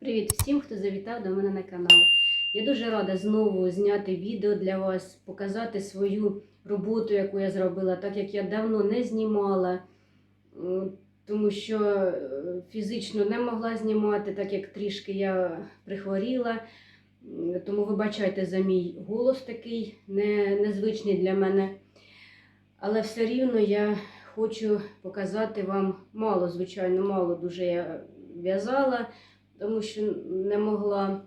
Привіт всім, хто завітав до мене на канал. Я дуже рада знову зняти відео для вас, показати свою роботу, яку я зробила, так як я давно не знімала, тому що е, фізично не могла знімати, так як трішки я прихворіла. Тому вибачайте за мій голос такий не, незвичний для мене. Але все рівно я хочу показати вам мало, звичайно, мало дуже я в'язала тому що не могла.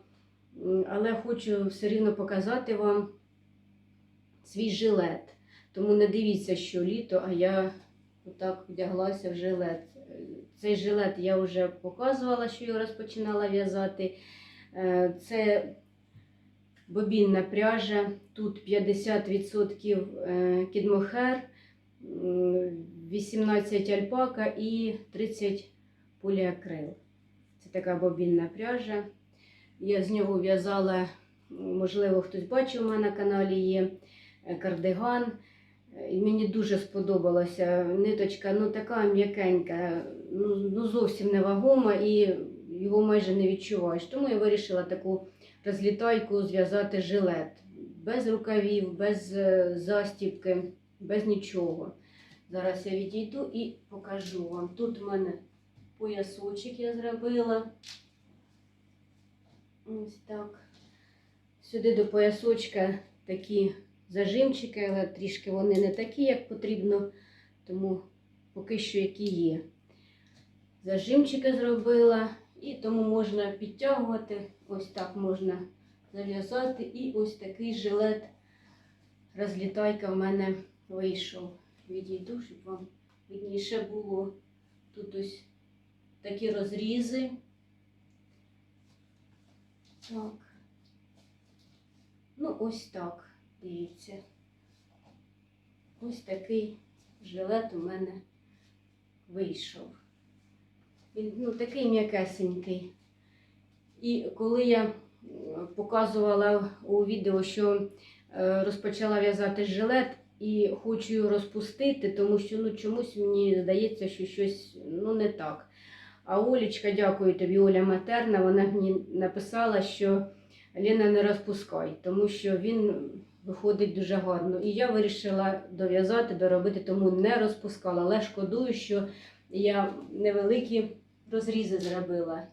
Але хочу все рівно показати вам свій жилет. Тому не дивіться, що літо, а я отак вдяглася в жилет. Цей жилет я вже показувала, що його розпочинала в'язати. Е, Це бобінна пряжа. Тут 50% е, кідмохер, м, 18 альпака і 30 поліакрил. Це така бобінна пряжа. Я з нього в'язала, можливо, хтось бачив у мене на каналі є е, кардиган. Мені дуже сподобалася ниточка, ну така м'якенька, ну, ну зовсім не вагома і його майже не відчуваєш. Тому я вирішила таку розлітайку зв'язати жилет. Без рукавів, без е, застібки, без нічого. Зараз я відійду і покажу вам. Тут у мене поясочок я зробила. Ось так. Сюди до поясочка такі зажимчики, але трішки вони не такі, як потрібно, тому поки що які є. Зажимчики зробила, і тому можна підтягувати, ось так можна зав'язати. І ось такий жилет розлітайка в мене вийшов. Відійду, щоб вам видніше було. Тут ось такі розрізи. Так. Ну, ось так, дивіться. Ось такий жилет у мене вийшов. Він ну, такий м'якесенький. І коли я показувала у відео, що е, розпочала в'язати жилет і хочу його розпустити, тому що ну, чомусь мені здається, що щось ну, не так. А Олічка, дякую тобі, Оля Матерна, вона мені написала, що Ліна не розпускай, тому що він виходить дуже гарно. І я вирішила дов'язати, доробити, тому не розпускала. Але шкодую, що я невеликі розрізи зробила.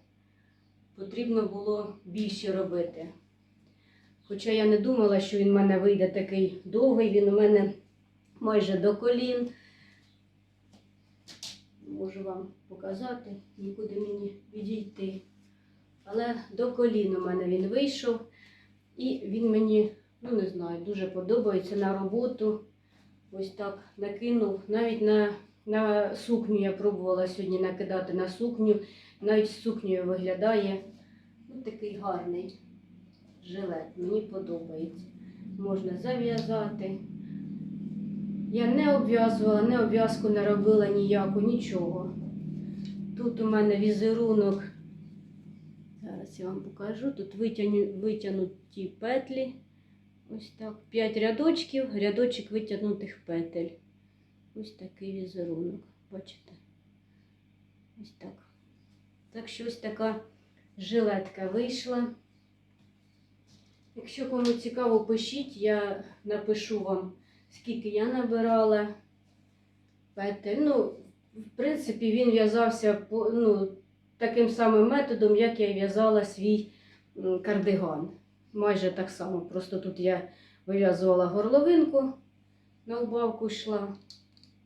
Потрібно було більше робити. Хоча я не думала, що він в мене вийде такий довгий, він у мене майже до колін. Можу вам показати, нікуди мені відійти. Але до колін у мене він вийшов. І він мені, ну не знаю, дуже подобається на роботу. Ось так накинув. Навіть на, на сукню я пробувала сьогодні накидати на сукню. Навіть з сукнею виглядає. Ну, такий гарний жилет. Мені подобається. Можна зав'язати. Я не обв'язувала, не обв'язку не робила ніяку, нічого. Тут у мене візерунок. Зараз я вам покажу. Тут витягну, витягнуті петлі. Ось так. 5 рядочків, рядочок витягнутих петель. Ось такий візерунок. Бачите? Ось так. Так що ось така жилетка вийшла. Якщо кому цікаво, пишіть, я напишу вам, скільки я набирала петель. Ну, в принципі, він в'язався ну, таким самим методом, як я в'язала свій кардиган. Майже так само. Просто тут я вив'язувала горловинку, на убавку йшла.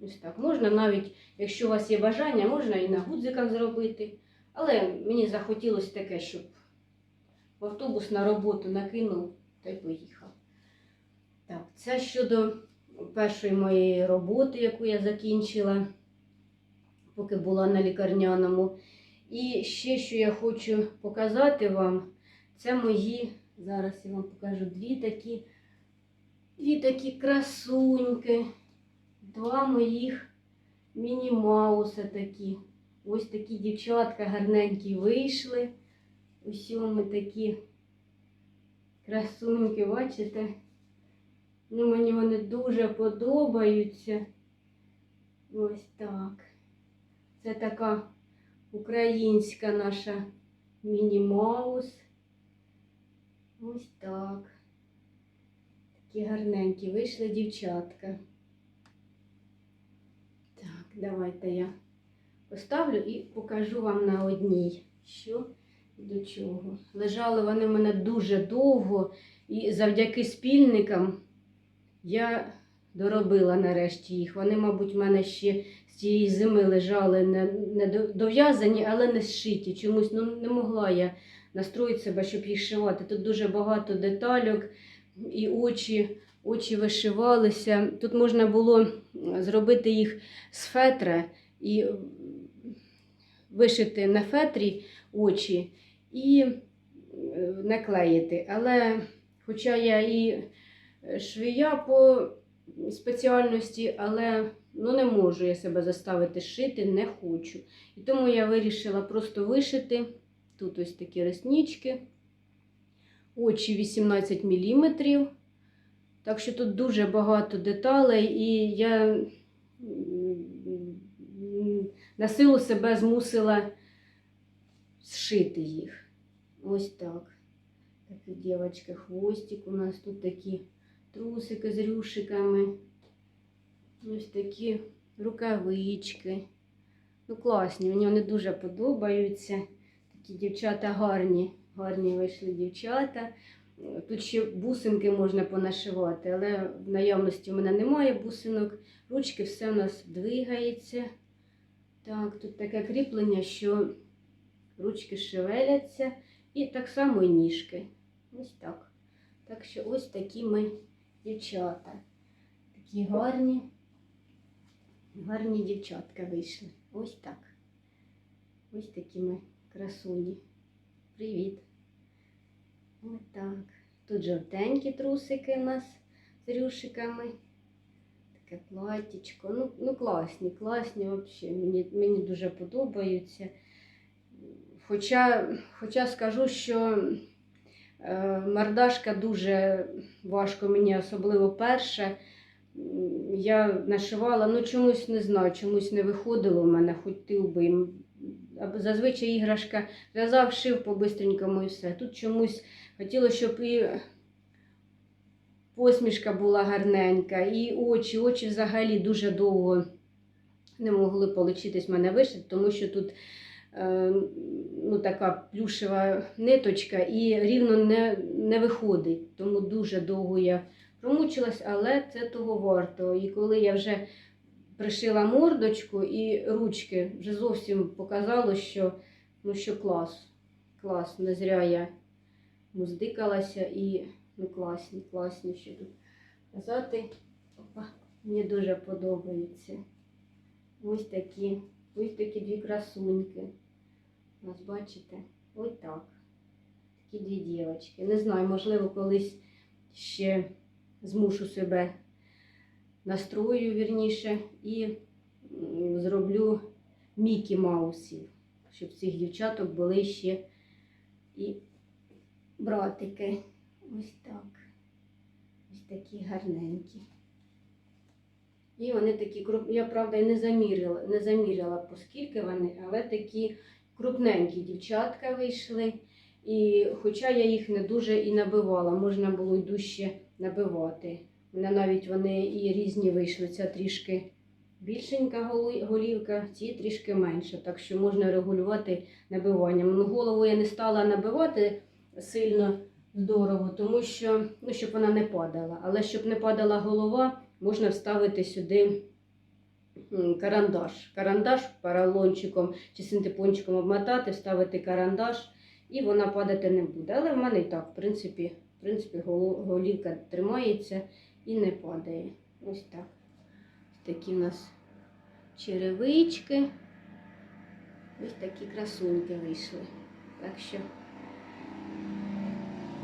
Ось так. Можна навіть, якщо у вас є бажання, можна і на гудзиках зробити. Але мені захотілося таке, щоб в автобус на роботу накинув та й поїхав. Так, це щодо першої моєї роботи, яку я закінчила, поки була на лікарняному. І ще, що я хочу показати вам, це мої, зараз я вам покажу дві такі, дві такі красуньки, два моїх міні-мауса такі. Ось такі дівчатка гарненькі вийшли. Ось ми такі красуньки, бачите? Ну, мені вони дуже подобаються. Ось так. Це така українська наша міні-маус. Ось так. Такі гарненькі вийшли дівчатка. Так, давайте я поставлю і покажу вам на одній, що до чого. Лежали вони в мене дуже довго, і завдяки спільникам я доробила нарешті їх. Вони, мабуть, в мене ще з цієї зими лежали не, не дов'язані, але не зшиті. Чомусь ну, не могла я настроїти себе, щоб їх шивати. Тут дуже багато детальок і очі, очі вишивалися. Тут можна було зробити їх з фетра і вишити на фетрі очі і е, наклеїти. Але хоча я і швія по спеціальності, але ну, не можу я себе заставити шити, не хочу. І тому я вирішила просто вишити. Тут ось такі реснички, очі 18 мм. Так що тут дуже багато деталей, і я на силу себе змусила зшити їх. Ось так. Такі дівчатки, хвостик у нас тут такі трусики з рюшиками. Ось такі рукавички. Ну, класні, мені вони дуже подобаються. Такі дівчата гарні, гарні вийшли дівчата. Тут ще бусинки можна понашивати, але в наявності в мене немає бусинок. Ручки все у нас двигається. Так, тут таке кріплення, що ручки шевеляться, і так само і ніжки. Ось так. Так що ось такі ми дівчата. Такі гарні, гарні дівчатка вийшли. Ось так. Ось такі ми красуні. Привіт. Ось так. Тут жовтенькі трусики у нас з рюшиками. Таке платтячко. Ну, ну класні, класні взагалі. Мені, мені дуже подобаються. Хоча, хоча скажу, що мордашка дуже важко мені, особливо перша. Я нашивала, ну чомусь не знаю, чомусь не виходило в мене, хоч ти вбий. Зазвичай іграшка в'язав, шив по-бистренькому і все. Тут чомусь хотілося, щоб і посмішка була гарненька, і очі. Очі взагалі дуже довго не могли получитись мене вишити, тому що тут е, ну, така плюшева ниточка і рівно не, не виходить. Тому дуже довго я промучилась, але це того варто. І коли я вже пришила мордочку і ручки, вже зовсім показало, що, ну, що клас. Клас, не зря я муздикалася і ну, класні, класні, що тут казати. Опа, мені дуже подобається. Ось такі, ось такі дві красуньки. Ось бачите? Ось так. Такі дві дівчатки. Не знаю, можливо, колись ще змушу себе настрою, вірніше, і зроблю Мікі Маусів, щоб цих дівчаток були ще і братики. Ось так. Ось такі гарненькі. І вони такі. Я, правда, не заміряла, не заміряла, по скільки вони, але такі крупненькі дівчатка вийшли. І хоча я їх не дуже і набивала, можна було й дужче набивати. У мене навіть вони і різні вийшли. Ця трішки більшенька голівка, ці трішки менше. Так що можна регулювати набиванням. Ну, голову я не стала набивати сильно здорово, тому що ну, щоб вона не падала. Але щоб не падала голова, можна вставити сюди карандаш. Карандаш поролончиком чи синтепончиком обмотати, вставити карандаш, і вона падати не буде. Але в мене і так, в принципі, в принципі голівка тримається і не падає. Ось так. Такі у нас черевички. Ось такі красуньки вийшли. Так що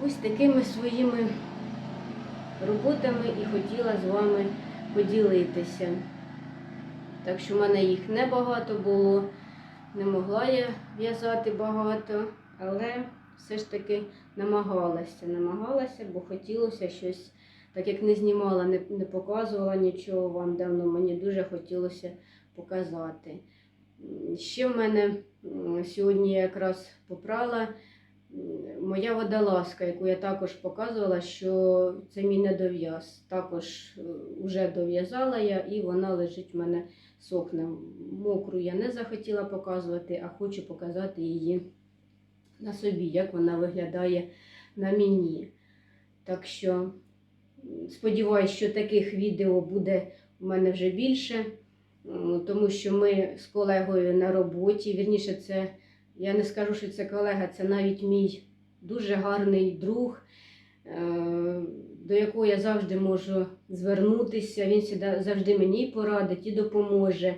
ось такими своїми роботами і хотіла з вами поділитися. Так що в мене їх небагато було, не могла я в'язати багато, але все ж таки намагалася, намагалася, бо хотілося щось, так як не знімала, не, не показувала нічого вам давно, мені дуже хотілося показати. Ще в мене сьогодні я якраз попрала моя водолазка, яку я також показувала, що це мій недов'яз. Також вже дов'язала я і вона лежить в мене сохне. Мокру я не захотіла показувати, а хочу показати її на собі, як вона виглядає на мені. Так що м, сподіваюсь, що таких відео буде у мене вже більше, тому що ми з колегою на роботі. Вірніше, це я не скажу, що це колега, це навіть мій дуже гарний друг, е, до якого я завжди можу звернутися. Він завжди мені порадить і допоможе.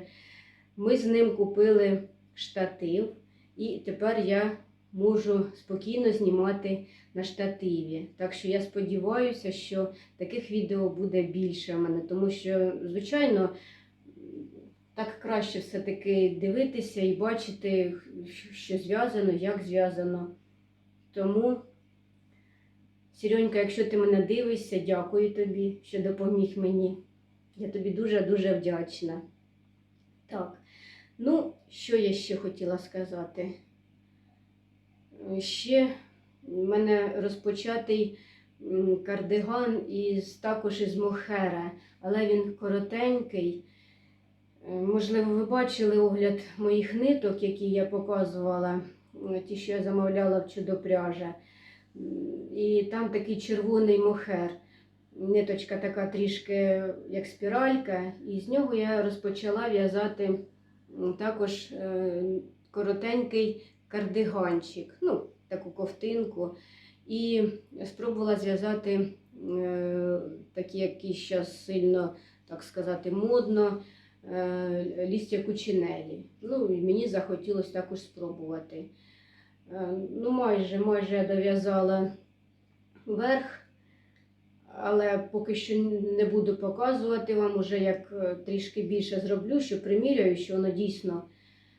Ми з ним купили штатив, і тепер я можу спокійно знімати на штативі. Так що я сподіваюся, що таких відео буде більше в мене, тому що, звичайно, так краще все-таки дивитися і бачити, що зв'язано, як зв'язано. Тому, Сіренька, якщо ти мене дивишся, дякую тобі, що допоміг мені. Я тобі дуже-дуже вдячна. Так, ну, що я ще хотіла сказати? Ще в мене розпочатий кардиган із також із мохера, але він коротенький. Е, Можливо, ви бачили огляд моїх ниток, які я показувала, е, ті, що я замовляла в чудопряжа. І там такий червоний мохер. Ниточка така трішки як спіралька, і з нього я розпочала в'язати також е, коротенький кардиганчик, ну, таку ковтинку. І спробувала зв'язати е, такі, які зараз сильно, так сказати, модно, е, лістя кучинелі. Ну, і мені захотілося також спробувати. Е, ну, майже, майже я дов'язала верх, але поки що не буду показувати вам, уже як е, трішки більше зроблю, що приміряю, що воно дійсно,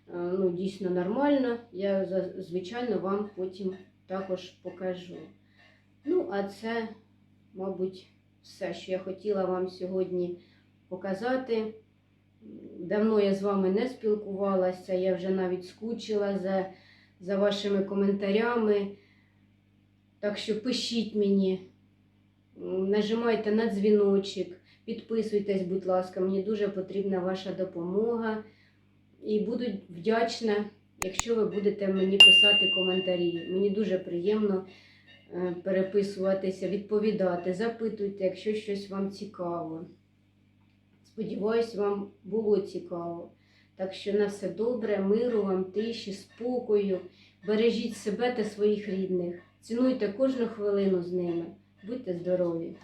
е, ну, дійсно нормально. Я звичайно вам потім також покажу. Ну, а це, мабуть, все, що я хотіла вам сьогодні показати. Давно я з вами не спілкувалася, я вже навіть скучила за, за вашими коментарями. Так що пишіть мені, нажимайте на дзвіночок, підписуйтесь, будь ласка, мені дуже потрібна ваша допомога. І буду вдячна, якщо ви будете мені писати коментарі. Мені дуже приємно е, переписуватися, відповідати, запитуйте, якщо щось вам цікаво. Сподіваюсь, вам було цікаво. Так що на все добре, миру вам, тиші, спокою. Бережіть себе та своїх рідних. Цінуйте кожну хвилину з ними. Будьте здорові!